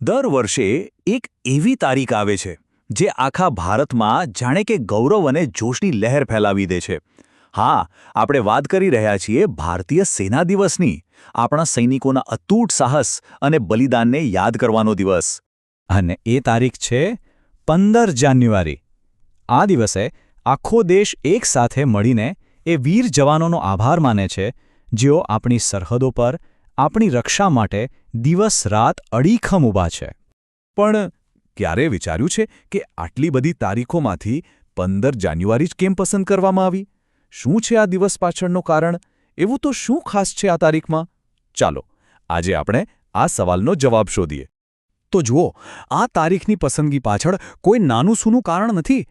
દર વર્ષે એક એવી તારીખ આવે છે, જે આખા ભારતમાં જાણે કે ગૌરવ અને જોશની લહેર ફેલાવી દે છે. હા, આપણે વાત કરી રહ્યા છીએ ભારતીય સેના દિવસની, આપણા સૈનિકોના અતૂટ સાહસ અને બલિદાનને યાદ કરવાનો દિવસ. અને એ તારીખ છે પંદર જાન્યુઆરી. આ દિવસે આખો દેશ એકસાથે મળીને એ વીર જવાનોનો આભાર માને છે, જેઓ આપણી સરહદો પર આપણી રક્ષા માટે દિવસ રાત અડીખમ ઊભા છે. પણ ક્યારે વિચાર્યું છે કે આટલી બધી તારીખોમાંથી પંદર જાન્યુઆરી જ કેમ પસંદ કરવામાં આવી? શું છે આ દિવસ પાછળનું કારણ? એવું તો શું ખાસ છે આ તારીખમાં? ચાલો, આજે આપણે આ સવાલનો જવાબ શોધીએ. તો જુઓ, આ તારીખની પસંદગી પાછળ કોઈ નાનું સૂનું કારણ નથી.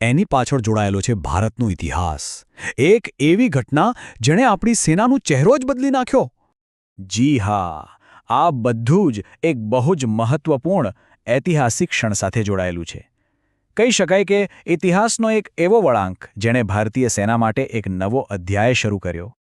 એની પાછળ જોડાયેલો છે ભારતનો ઇતિહાસ. એક એવી ઘટના જેણે આપણી સેનાનો ચહેરો જ બદલી નાખ્યો. જી હા, આ બધું જ એક બહુ જ મહત્વપૂર્ણ ઐતિહાસિક ક્ષણ સાથે જોડાયેલું છે. કહી શકાય કે ઇતિહાસનો એક એવો વળાંક જેણે ભારતીય સેના માટે એક નવો અધ્યાય શરૂ કર્યો.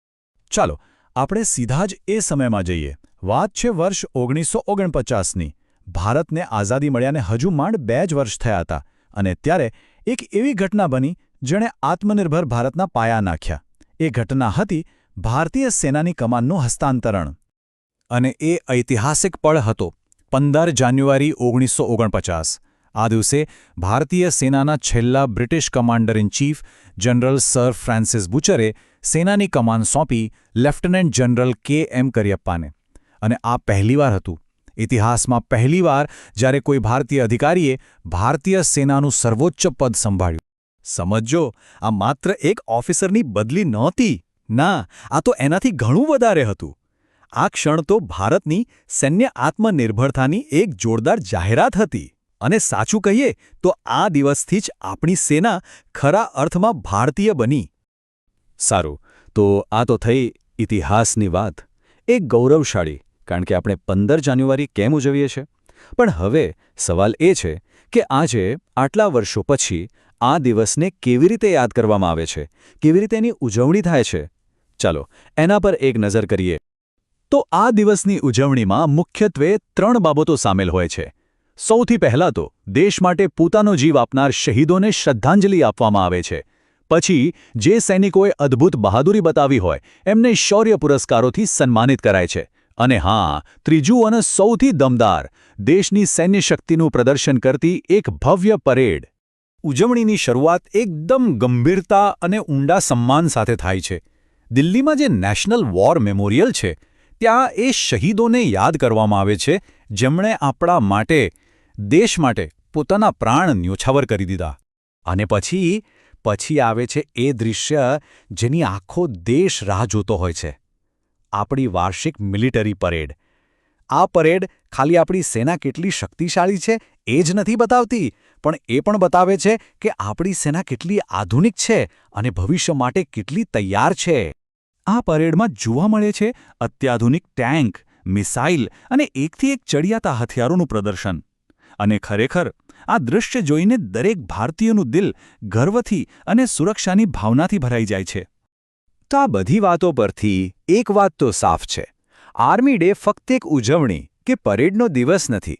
ચાલો, આપણે સીધા જ એ સમયમાં જઈએ. વાત છે વર્ષ ઓગણીસો ઓગણપચાસની. ભારતને આઝાદી મળ્યાને હજુ માંડ બે જ વર્ષ થયા હતા અને ત્યારે એક એવી ઘટના બની જેણે આત્મનિર્ભર ભારતના પાયા નાખ્યા. એ ઘટના હતી ભારતીય સેનાની કમાનનું હસ્તાંતરણ. અને એ ઐતિહાસિક પળ હતો, પંદર જાન્યુઆરી ઓગણીસો ઓગણપચાસ. આ દિવસે ભારતીય સેનાના છેલ્લા British commander in chief, general sir Francis બુચરે સેનાની કમાન સોંપી લેફ્ટનન્ટ જનરલ કે એમ કરિયપ્પાને. અને આ પહેલીવાર હતું. ઇતિહાસમાં પહેલીવાર જ્યારે કોઈ ભારતીય અધિકારીએ ભારતીય સેનાનું સર્વોચ્ચ પદ સંભાળ્યું. સમજો આ માત્ર એક ઓફિસરની બદલી નહોતી. ના, આ તો એનાથી ઘણું વધારે હતું. આ ક્ષણ તો ભારતની સૈન્ય આત્મનિર્ભરતાની એક જોરદાર જાહેરાત હતી. અને સાચું કહીએ તો આ દિવસથી જ આપણી સેના ખરા અર્થમાં ભારતીય બની. સારું, તો આ તો થઈ ઇતિહાસની વાત. એક ગૌરવશાળી, કારણ કે આપણે પંદર જાન્યુઆરી કેમ ઉજવીએ છીએ? પણ હવે સવાલ એ છે કે આજે, આટલા વર્ષો પછી, આ દિવસને કેવી રીતે યાદ કરવામાં આવે છે? કેવી રીતે એની ઉજવણી થાય છે? ચાલો, એના પર એક નજર કરીએ. તો આ દિવસની ઉજવણીમાં મુખ્યત્વે ત્રણ બાબતો સામેલ હોય છે. સૌથી પહેલાં તો, દેશ માટે પોતાનો જીવ આપનાર શહીદોને શ્રદ્ધાંજલિ આપવામાં આવે છે. પછી, જે સૈનિકોએ અદ્ભુત બહાદુરી બતાવી હોય, એમને શૌર્ય પુરસ્કારોથી સન્માનિત કરાય છે. અને હા, ત્રીજું અને સૌથી દમદાર, દેશની સૈન્ય શક્તિનું પ્રદર્શન કરતી એક ભવ્ય પરેડ. ઉજવણીની શરૂઆત એકદમ ગંભીરતા અને ઊંડા સન્માન સાથે થાય છે. દિલ્હીમાં જે નેશનલ વોર મેમોરિયલ છે ત્યાં એ શહીદોને યાદ કરવામાં આવે છે, જેમણે આપણા માટે, દેશ માટે પોતાના પ્રાણ ન્યોછાવર કરી દીધા. અને પછી પછી આવે છે એ દૃશ્ય જેની આખો દેશ રાહ જોતો હોય છે. આપણી વાર્ષિક મિલિટરી પરેડ. આ પરેડ ખાલી આપણી સેના કેટલી શક્તિશાળી છે એ જ નથી બતાવતી, પણ એ પણ બતાવે છે કે આપણી સેના કેટલી આધુનિક છે અને ભવિષ્ય માટે કેટલી તૈયાર છે. આ પરેડમાં જોવા મળે છે અત્યાધુનિક ટેન્ક, મિસાઇલ અને એકથી એક ચડિયાતા હથિયારોનું પ્રદર્શન. અને ખરેખર, આ દૃશ્ય જોઈને દરેક ભારતીયનું દિલ ગર્વથી અને સુરક્ષાની ભાવનાથી ભરાઈ જાય છે. તો આ બધી વાતો પરથી એક વાત તો સાફ છે. આર્મી ડે ફક્ત એક ઉજવણી કે પરેડનો દિવસ નથી.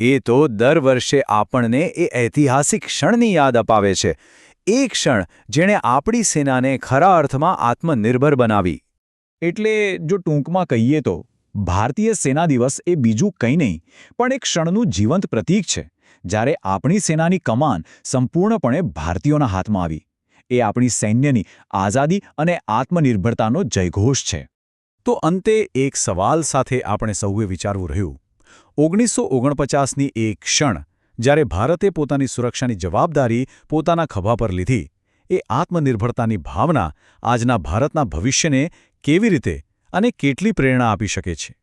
એ તો દર વર્ષે આપણને એ ઐતિહાસિક ક્ષણની યાદ અપાવે છે. એ ક્ષણ જેણે આપણી સેનાને ખરા અર્થમાં આત્મનિર્ભર બનાવી. એટલે જો ટૂંકમાં કહીએ તો, ભારતીય સેના દિવસ એ બીજું કંઈ નહીં, પણ એક ક્ષણનું જીવંત પ્રતીક છે, જ્યારે આપણી સેનાની કમાન સંપૂર્ણપણે ભારતીયોના હાથમાં આવી. એ આપણી સૈન્યની આઝાદી અને આત્મનિર્ભરતાનો જયઘોષ છે. તો અંતે એક સવાલ સાથે આપણે સૌએ વિચારવું રહ્યું. ઓગણીસો ઓગણપચાસની એક ક્ષણ જ્યારે ભારતે પોતાની સુરક્ષાની જવાબદારી પોતાના ખભા પર લીધી, એ આત્મનિર્ભરતાની ભાવના આજના ભારતના ભવિષ્યને કેવી રીતે અને કેટલી પ્રેરણા આપી શકે છે?